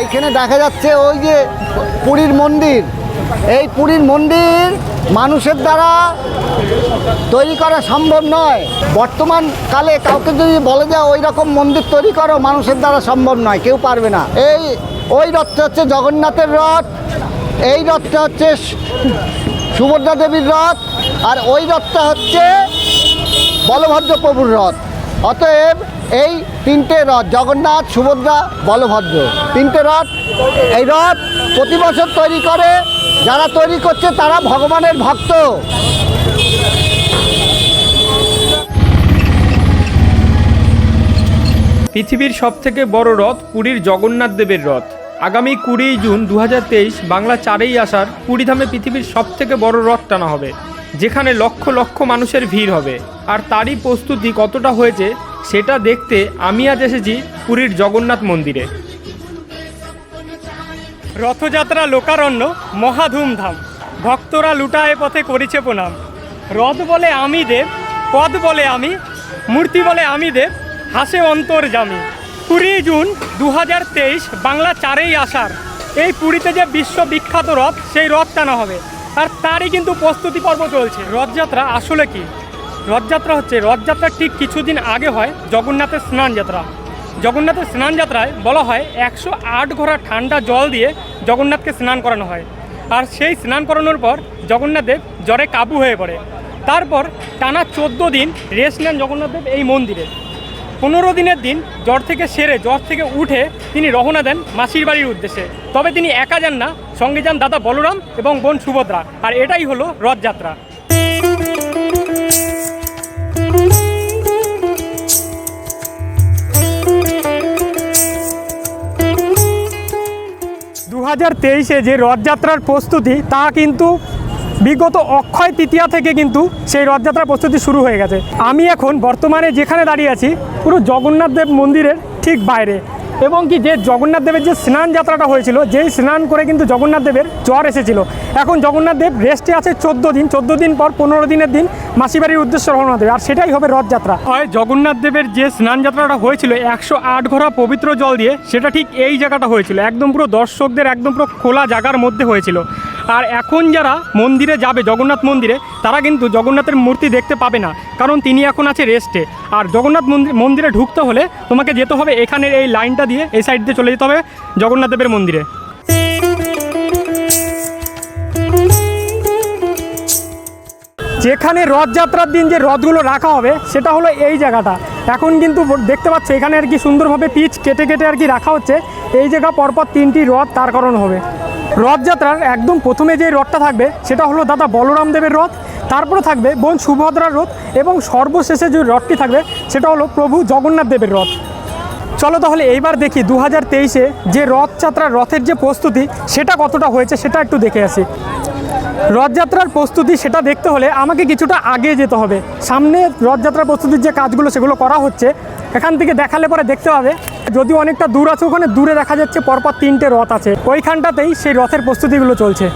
এইখানে দেখা যাচ্ছে ওই যে পুরীর মন্দির। এই পুরীর মন্দির মানুষের দ্বারা তৈরি করা সম্ভব নয়। বর্তমান কালে কাউকে যদি বলে যে ওই রকম মন্দির তৈরি করো, মানুষের দ্বারা সম্ভব নয়, কেউ পারবে না। এই, ওই রথটা হচ্ছে জগন্নাথের রথ, এই রথটা হচ্ছে সুভদ্রা দেবীর রথ, আর ওই রথটা হচ্ছে বলভদ্র প্রভুর রথ। অতএব এই তিনটে রথ, জগন্নাথ, সুভদ্রা, বলভদ্র। তিনটে রথ, এই রথ প্রতি বছর তৈরি করে, যারা তৈরি করছে তারা ভগবানের ভক্ত। পৃথিবীর সবথেকে বড় রথ পুরীর জগন্নাথ দেবের রথ। আগামী কুড়ি জুন দু হাজার তেইশ বাংলা চারেই আসার পুরীধামে পৃথিবীর সবথেকে বড় রথ টানা হবে। যেখানে লক্ষ লক্ষ মানুষের ভিড় হবে। আর তারই প্রস্তুতি কতটা হয়েছে, সেটা দেখতে আমি আজ এসেছি পুরীর জগন্নাথ মন্দিরে। রথযাত্রা লোকারণ্য মহা ধুমধাম। ভক্তরা লুটায় পথে করেছে প্রণাম। রথ বলে আমি দেব, পদ বলে আমি, মূর্তি বলে আমি দেব, হাসে অন্তর জামি। কুড়ি জুন দু হাজার তেইশ, বাংলা চারেই আসার এই পুরীতে যে বিশ্ববিখ্যাত রথ, সেই রথ টানা হবে। আর তারই কিন্তু প্রস্তুতি পর্ব চলছে। রথযাত্রা আসলে কি? রথযাত্রা হচ্ছে রথযাত্রার ঠিক কিছুদিন আগে হয় জগন্নাথের স্নান যাত্রা। জগন্নাথের স্নান যাত্রায় বলা হয় একশো আট ঘোড়া ঠান্ডা জল দিয়ে জগন্নাথকে স্নান করানো হয়। আর সেই স্নান করানোর পর জগন্নাথদেব জ্বরে কাবু হয়ে পড়ে। তারপর টানা চোদ্দ দিন রেস্ট নেন জগন্নাথদেব এই মন্দিরে। পনেরো দিনের দিন জ্বর থেকে সেরে, জ্বর থেকে উঠে তিনি রওনা দেন মাসির বাড়ির উদ্দেশ্যে। তবে তিনি একা যান না, সঙ্গে যান দাদা বলরাম এবং বোন সুভদ্রা। আর এটাই হলো রথযাত্রা। দু হাজার তেইশে যে রথযাত্রার প্রস্তুতি, তা কিন্তু বিগত অক্ষয় তৃতীয়া থেকে কিন্তু সেই রথযাত্রার প্রস্তুতি শুরু হয়ে গেছে। আমি এখন বর্তমানে যেখানে দাঁড়িয়ে আছি, পুরো জগন্নাথ দেব মন্দিরের ঠিক বাইরে। এবং কি যে জগন্নাথ দেবের যে স্নান যাত্রাটা হয়েছিল, যেই স্নান করে কিন্তু জগন্নাথ দেবের জ্বর এসেছিল। এখন জগন্নাথ দেব রেস্টে আছে চোদ্দ দিন চোদ্দ দিন পর পনেরো দিনের দিন মাসিবাড়ির উদ্দেশ্য রওনা দেবে। আর সেটাই হবে রথযাত্রা। হয় জগন্নাথ দেবের যে স্নান যাত্রাটা হয়েছিল, একশো আট ঘোড়া পবিত্র জল দিয়ে, সেটা ঠিক এই জায়গাটা হয়েছিল। একদম পুরো দর্শকদের, একদম পুরো খোলা জায়গার মধ্যে হয়েছিল। আর এখন যারা মন্দিরে যাবে, জগন্নাথ মন্দিরে, তারা কিন্তু জগন্নাথের মূর্তি দেখতে পাবে না, কারণ তিনি এখন আছে রেস্টে আর জগন্নাথ মন্দির ঢুকতে হলে তোমাকে যেতে হবে এখানের এই লাইনটা দিয়ে, এই সাইড দিয়ে চলে যেতে হবে জগন্নাথ দেবের মন্দিরে। যেখানে রথযাত্রার দিন যে রথগুলো রাখা হবে, সেটা হলো এই জায়গাটা। এখন কিন্তু দেখতে পাচ্ছ, এখানে আর কি সুন্দরভাবে পিচ কেটে কেটে আর কি রাখা হচ্ছে। এই জায়গা পরপর তিনটি রথ তার কারণ হবে। রথযাত্রার একদম প্রথমে যে রথটা থাকবে, সেটা হলো দাদা বলরাম দেবের রথ, তারপরে থাকবে বোন সুভদ্রার রথ এবং সর্বশেষে যে রথটি থাকবে, সেটা হলো প্রভু জগন্নাথ দেবের রথ। চলো তাহলে এইবার দেখি দু হাজার তেইশে যে রথযাত্রার রথের যে প্রস্তুতি, সেটা কতটা হয়েছে সেটা একটু দেখে আসি। রথযাত্রার প্রস্তুতি, সেটা দেখতে হলে আমাকে কিছুটা আগে যেতে হবে। সামনে রথযাত্রার প্রস্তুতির যে কাজগুলো, সেগুলো করা হচ্ছে এখান থেকে দেখালে পরে দেখতে পাবে। যদি অনেকটা দূর আছে, ওখানে দূরে দেখা যাচ্ছে পরপর তিনটে রথ আছে। ওইখানটাতেই সেই রথের প্রস্তুতিগুলো চলছে।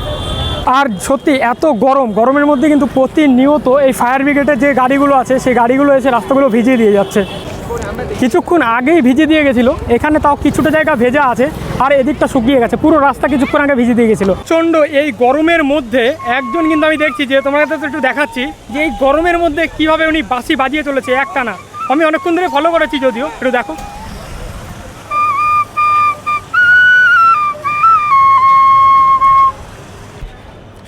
আর সত্যি এত গরম, গরমের মধ্যে কিন্তু প্রতিনিয়ত এই ফায়ার ব্রিগেডের যে গাড়িগুলো আছে, সেই গাড়িগুলো এসে রাস্তাগুলো ভিজিয়ে দিয়ে যাচ্ছে। কিছুক্ষণ আগেই ভিজে দিয়ে গেছিল, এখানে তাও কিছুটা জায়গা ভেজা আছে, আর এদিকটা শুকিয়ে গেছে। পুরো রাস্তা কিছুক্ষণ আগে ভিজে দিয়ে গেছিল। চন্ড এই গরমের মধ্যে একজন কিন্তু আমি দেখছি, যে তোমাদের তো একটু দেখাচ্ছি, যে এই গরমের মধ্যে কীভাবে উনি বাঁশি বাজিয়ে চলেছে একটানা। আমি অনেকক্ষণ ধরে ফলো করেছি যদিও, একটু দেখো।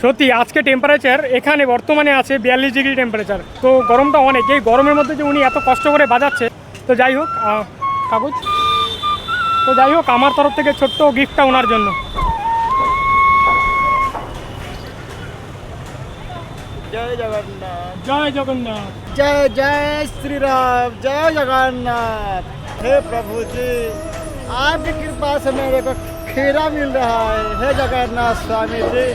সত্যি, আজকে টেম্পারেচার এখানে বর্তমানে আছে বিয়াল্লিশ ডিগ্রি টেম্পারেচার তো গরমটা অনেক, এই গরমের মধ্যে যে উনি এত কষ্ট করে বাজাচ্ছে, তো যাই হোক কাগজ তো যাই হোক, আমার তরফ থেকে ছোট্ট গিফটটা ওনার জন্য। জয় জগন্নাথ জয় জগন্নাথ जय जय श्री राम जय जगन्नाथ हे प्रभु जी आपकी कृपा से मेरे को खीरा मिल रहा है हे जगन्नाथ स्वामी जी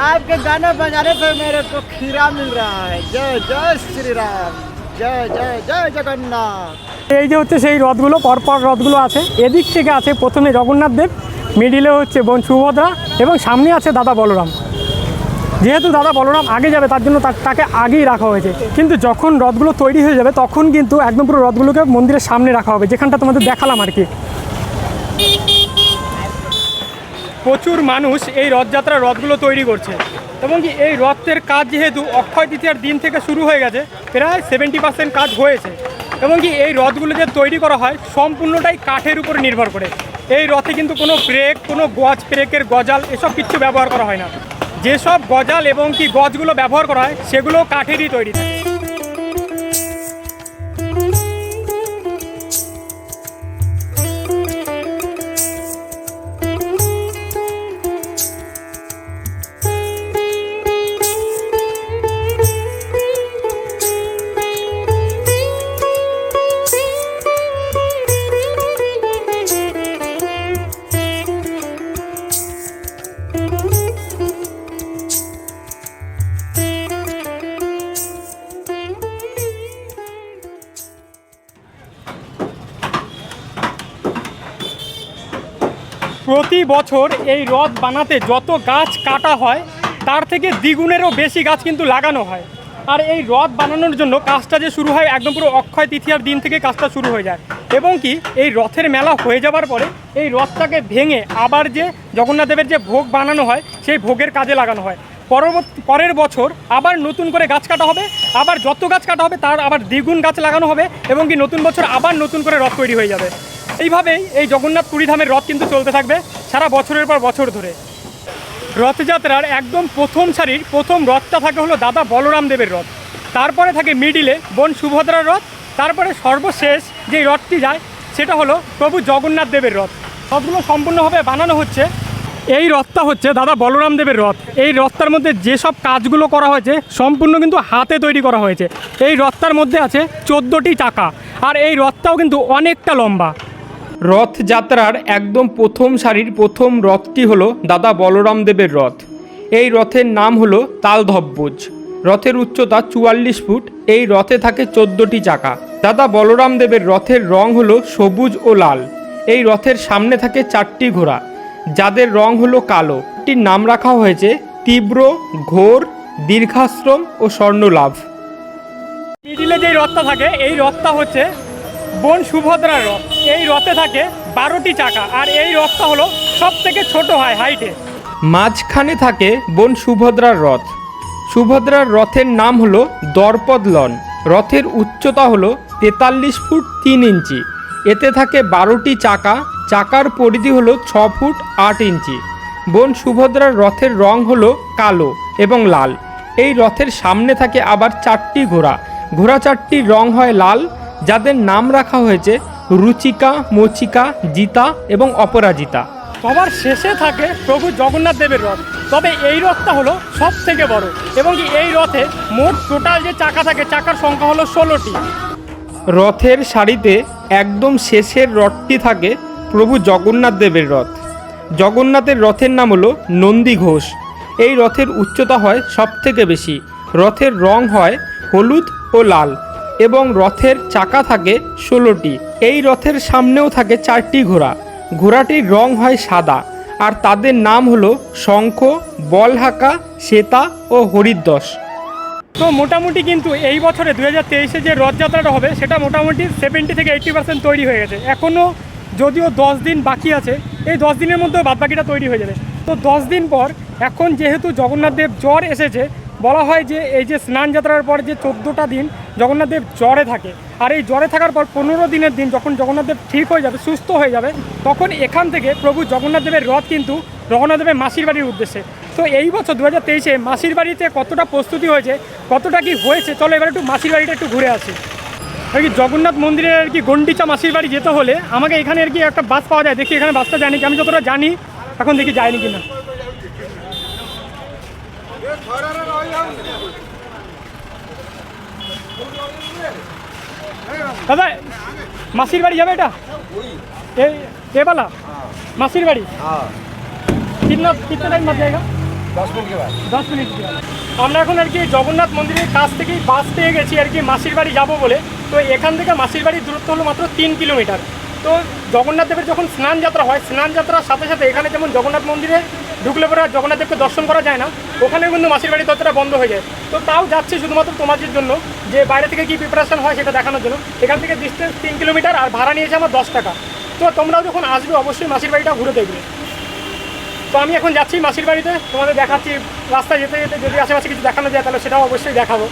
आपके गाने बजाने से मेरे को खीरा मिल रहा है जय जय श्री राम जय जय जय जगन्नाथ এই যে হচ্ছে সেই রথগুলো পরপর রথগুলো আছে এদিক থেকে আছে প্রথমে জগন্নাথ দেব মিডিলে হচ্ছে বোন সুভদ্রা এবং সামনে আছে দাদা বলরাম যেহেতু দাদা বলরাম আগে যাবে, তার জন্য তাকে আগেই রাখা হয়েছে। কিন্তু যখন রথগুলো তৈরি হয়ে যাবে, তখন কিন্তু একদম পুরো রথগুলোকে মন্দিরের সামনে রাখা হবে, যেখানটা তোমাদের দেখালাম আর কি। প্রচুর মানুষ এই রথযাত্রার রথগুলো তৈরি করছে। এবং কি এই রথের কাজ যেহেতু অক্ষয় তৃতীয়ার দিন থেকে শুরু হয়ে গেছে, প্রায় সেভেন্টি পার্সেন্ট কাজ হয়েছে। এবং কি এই রথগুলো যে তৈরি করা হয়, সম্পূর্ণটাই কাঠের উপর নির্ভর করে। এই রথে কিন্তু কোনো ব্রেক কোনো গজ ব্রেকের গজাল, এসব কিছু ব্যবহার করা হয় না। যেসব গজাল এবং কি গজগুলো ব্যবহার করা হয় সেগুলো কাঠেরই তৈরি থাকে। বছর এই রথ বানাতে যত গাছ কাটা হয়, তার থেকে দ্বিগুণেরও বেশি গাছ কিন্তু লাগানো হয়। আর এই রথ বানানোর জন্য কাজটা যে শুরু হয়, একদম পুরো অক্ষয় তৃতীয়ার দিন থেকে কাজটা শুরু হয়ে যায়। এবং কি, এই রথের মেলা হয়ে যাবার পরে এই রথটাকে ভেঙে আবার যে জগন্নাথদেবের যে ভোগ বানানো হয়, সেই ভোগের কাজে লাগানো হয়। পরবর্তী, পরের বছর আবার নতুন করে গাছ কাটা হবে, আবার যত গাছ কাটা হবে, তার আবার দ্বিগুণ গাছ লাগানো হবে এবং কি নতুন বছর আবার নতুন করে রথ তৈরি হয়ে যাবে। এইভাবেই এই জগন্নাথ পুরী ধামের রথ কিন্তু চলতে থাকবে সারা বছরের পর বছর ধরে। রথযাত্রার একদম প্রথম সারির প্রথম রথটা থাকে হলো দাদা বলরাম দেবের রথ। তারপরে থাকে মিডিলে বোন সুভদ্রার রথ, তারপরে সর্বশেষ যে রথটি যায় সেটা হলো প্রভু জগন্নাথ দেবের রথ। সবগুলো সম্পূর্ণভাবে বানানো হচ্ছে। এই রথটা হচ্ছে দাদা বলরাম দেবের রথ। এই রথটার মধ্যে যেসব কাজগুলো করা হয়েছে সম্পূর্ণ কিন্তু হাতে তৈরি করা হয়েছে। এই রথটার মধ্যে আছে চোদ্দোটি চাকা। আর এই রথটাও কিন্তু অনেকটা লম্বা। রথযাত্রার একদম প্রথম সারির প্রথম রথটি হলো দাদা বলরাম দেবের রথ। এই রথের নাম হলো তালধব্বজ। রথের উচ্চতা চুয়াল্লিশ ফুট, এই রথে থাকে চোদ্দোটি চাকা। দাদা বলরাম দেবের রথের রং হলো সবুজ ও লাল। এই রথের সামনে থাকে চারটি ঘোড়া, যাদের রং হলো কালো। এটির নাম রাখা হয়েছে তীব্র, ঘোর, দীর্ঘাশ্রম ও স্বর্ণলাভ। মিডিলে যেই রথটা থাকে, এই রথটা হচ্ছে বোন সুভদ্রার রথ। এই রথে থাকে বারোটি চাকা, আর এই রথটা হলো সব থেকে ছোট হয় হাইটে। মাঝখানে থাকে বোন সুভদ্রার রথ। সুভদ্রার রথের নাম হলো দর্পদলন রথের উচ্চতা হলো তেতাল্লিশ ফুট তিন ইঞ্চি। এতে থাকে বারোটি চাকা, চাকার পরিধি হলো ছ ফুট আট ইঞ্চি। বোন সুভদ্রার রথের রং হলো কালো এবং লাল। এই রথের সামনে থাকে আবার চারটি ঘোড়া। ঘোড়া চারটির রং হয় লাল যাদের নাম রাখা হয়েছে রুচিকা মচিকা জিতা এবং অপরাজিতা। সবার শেষে থাকে প্রভু জগন্নাথ দেবের রথ। তবে এই রথটা হলো সব থেকে বড় এবং এই রথে মোট টোটাল যে চাকা থাকে চাকার সংখ্যা হলো ষোলোটি। রথের সারিতে একদম শেষের রথটি থাকে প্রভু জগন্নাথ দেবের রথ। জগন্নাথের রথের নাম হলো নন্দী ঘোষ। এই রথের উচ্চতা হয় সব থেকে বেশি। রথের রং হয় হলুদ ও লাল। এবং রথের চাকা থাকে ষোলোটি। এই রথের সামনেও থাকে চারটি ঘোড়া। ঘোড়াটির রং হয় সাদা আর তাদের নাম হলো শঙ্খ, বলহাকা, শ্বেতা ও হরিদ্বস। তো মোটামুটি কিন্তু এই বছরে দু হাজার তেইশে যে রথযাত্রাটা হবে, সেটা মোটামুটি সেভেন্টি থেকে এইট্টি পার্সেন্ট তৈরি হয়ে গেছে। এখনও যদিও দশ দিন বাকি আছে, এই দশ দিনের মধ্যেও বাদবাকিটা তৈরি হয়ে যাবে। তো দশ দিন পর এখন যেহেতু জগন্নাথ দেব জ্বর এসেছে বলা হয় যে এই যে স্নান যাত্রার পর যে চোদ্দোটা দিন জগন্নাথ দেব জ্বরে থাকে, আর এই জ্বরে থাকার পর পনেরো দিনের দিন যখন জগন্নাথ দেব ঠিক হয়ে যাবে, সুস্থ হয়ে যাবে, তখন এখান থেকে প্রভু জগন্নাথ দেবের রথ কিন্তু রঘুনাথ দেবের মাসির বাড়ির উদ্দেশ্যে। তো এই বছর দু হাজার তেইশে মাসির বাড়িতে কতটা প্রস্তুতি হয়েছে, কতটা কি হয়েছে, চলো এবার একটু মাসির বাড়িটা একটু ঘুরে আসি। আর কি জগন্নাথ মন্দিরের আর কি গন্ডিচা মাসির বাড়ি যেতে হলে আমাকে এখানে আর কি একটা বাস পাওয়া যায়, দেখি এখানে বাসটা কি আমি যতটা জানি, এখন দেখি যায়নি কিনা। দাদা, মাসির বাড়ি যাবে এটা? এই এবালা মাসির বাড়ি? কিতনা কীটনা টাইম বাদ যায়গা দশ মিনিট দশ মিনিট আমরা এখন আর কি জগন্নাথ মন্দিরের কাছ থেকেই বাস পেয়ে গেছি আর কি মাসির বাড়ি যাব বলে। তো এখান থেকে মাসির বাড়ির দূরত্ব হলো মাত্র তিন কিলোমিটার। তো জগন্নাথ দেবের যখন স্নান যাত্রা হয়, স্নান যাত্রার সাথে সাথে এখানে যেমন জগন্নাথ মন্দিরে ঢুকলে পরে জগন্নাথ দেবকে দর্শন করা যায় না ওখানেও কিন্তু মাসির বাড়ি ততটা বন্ধ হয়ে যায়। তো তাও যাচ্ছি শুধুমাত্র তোমাদের জন্য, যে বাইরে থেকে কী প্রিপারেশান হয় সেটা দেখানোর জন্য। এখান থেকে ডিস্টেন্স তিন কিলোমিটার আর ভাড়া নিয়েছে আমার দশ টাকা। তো তোমরাও যখন আসবে, অবশ্যই মাসির বাড়িটা ঘুরে দেখবে। তো আমি এখন যাচ্ছি মাসির বাড়িতে, তোমাদের দেখাচ্ছি, রাস্তায় যেতে যেতে যদি আশেপাশে কিছু দেখানো যায়, তাহলে সেটাও অবশ্যই দেখাবো।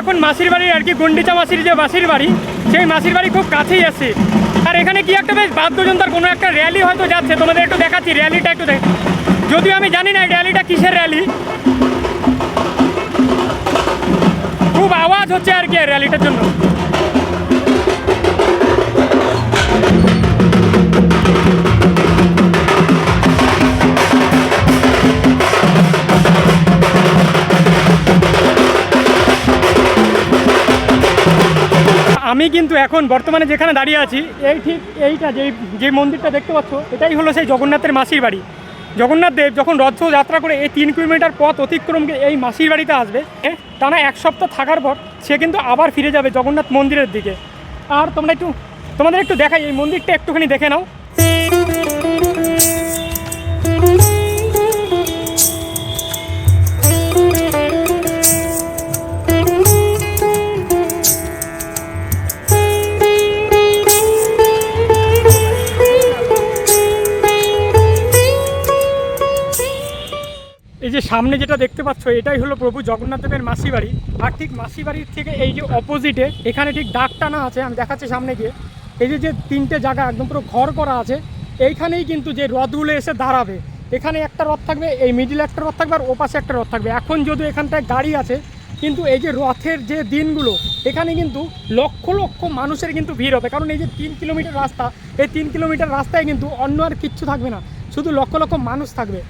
এখন মাসির বাড়ির আর কি, গুন্ডিচা মাসির যে মাসির বাড়ি, সেই মাসির বাড়ি খুব কাছেই আছে। আর এখানে কি একটা বেশ বাদ্যযন্ত্র, কোনো একটা র্যালি হয়তো যাচ্ছে, তোমাদের একটু দেখাচ্ছি র্যালিটা একটু দেখ যদিও আমি জানি না র্যালিটা কিসের র্যালি খুব আওয়াজ হচ্ছে আর কি র্যালিটার জন্য। আমি কিন্তু এখন বর্তমানে যেখানে দাঁড়িয়ে আছি এই ঠিক এইটা যে যে মন্দিরটা দেখতে পাচ্ছ এটাই হলো সেই জগন্নাথের মাসির বাড়ি। জগন্নাথ দেব যখন রথযাত্রা করে এই তিন কিলোমিটার পথ অতিক্রম করে এই মাসির বাড়িতে আসবে এ, টানা এক সপ্তাহ থাকার পর সে কিন্তু আবার ফিরে যাবে জগন্নাথ মন্দিরের দিকে। আর তোমরা একটু তোমাদের একটু দেখাই এই মন্দিরটা একটুখানি দেখে নাও। এই যে সামনে যেটা দেখতে পাচ্ছ, এটাই হলো প্রভু জগন্নাথ দেবের মাসি বাড়ি আর ঠিক মাসি বাড়ির থেকে এই যে অপোজিটে এখানে ঠিক ডাক টানা আছে, আমি দেখাচ্ছি সামনে গিয়ে। এই যে যে তিনটে জায়গা একদম পুরো ঘর করা আছে, এইখানেই কিন্তু যে রথগুলো এসে দাঁড়াবে, এখানে একটা রথ থাকবে, এই মিডিল একটা রথ থাকবে, আর ওপাশে একটা রথ থাকবে। এখন যদিও এখানটায় গাড়ি আছে, কিন্তু এই যে রথের যে দিনগুলো, এখানে কিন্তু লক্ষ লক্ষ মানুষের কিন্তু ভিড় হবে। কারণ এই যে তিন কিলোমিটার রাস্তা, এই তিন কিলোমিটার রাস্তায় কিন্তু অন্য আর কিচ্ছু থাকবে না, শুধু লক্ষ লক্ষ মানুষ থাকবে।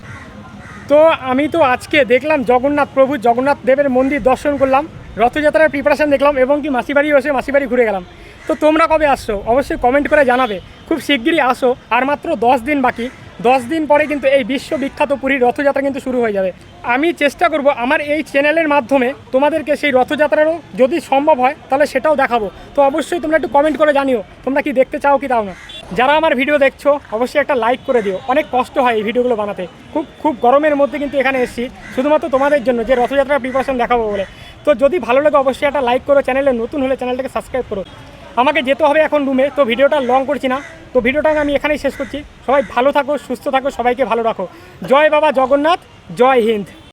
তো আমি তো আজকে দেখলাম জগন্নাথ প্রভু, জগন্নাথ দেবের মন্দির দর্শন করলাম, রথযাত্রার প্রিপারেশন দেখলাম এবং কি মাসিবাড়ি এসে মাসিবাড়ি ঘুরে গেলাম। তো তোমরা কবে আসছো? অবশ্যই কমেন্ট করে জানাবে। খুব শিগগিরই আসো, আর মাত্র দশ দিন বাকি। দশ দিন পরে কিন্তু এই বিশ্ববিখ্যাত পুরীর রথযাত্রা কিন্তু শুরু হয়ে যাবে। আমি চেষ্টা করব আমার এই চ্যানেলের মাধ্যমে তোমাদেরকে সেই রথযাত্রারও যদি সম্ভব হয়, তাহলে সেটাও দেখাবো। তো অবশ্যই তোমরা একটু কমেন্ট করে জানিও, তোমরা কি দেখতে চাও কি তাও না। যারা আমার ভিডিও দেখছ, অবশ্যই একটা লাইক করে দিও। অনেক কষ্ট হয় এই ভিডিওগুলো বানাতে। খুব খুব গরমের মধ্যে কিন্তু এখানে এসেছি। শুধুমাত্র তোমাদের জন্য যে রথযাত্রার প্রিপারেশন দেখাবো বলে। তো যদি ভালো লাগে, অবশ্যই একটা লাইক করো, চ্যানেলে নতুন হলে চ্যানেলটাকে সাবস্ক্রাইব করো। আমাকে যেতে হবে এখন রুমে তো ভিডিওটা লং করছি না। তো ভিডিওটা আমি এখানেই শেষ করছি। সবাই ভালো থাকো, সুস্থ থাকো, সবাইকে ভালো রাখো। জয় বাবা জগন্নাথ, জয় হিন্দ।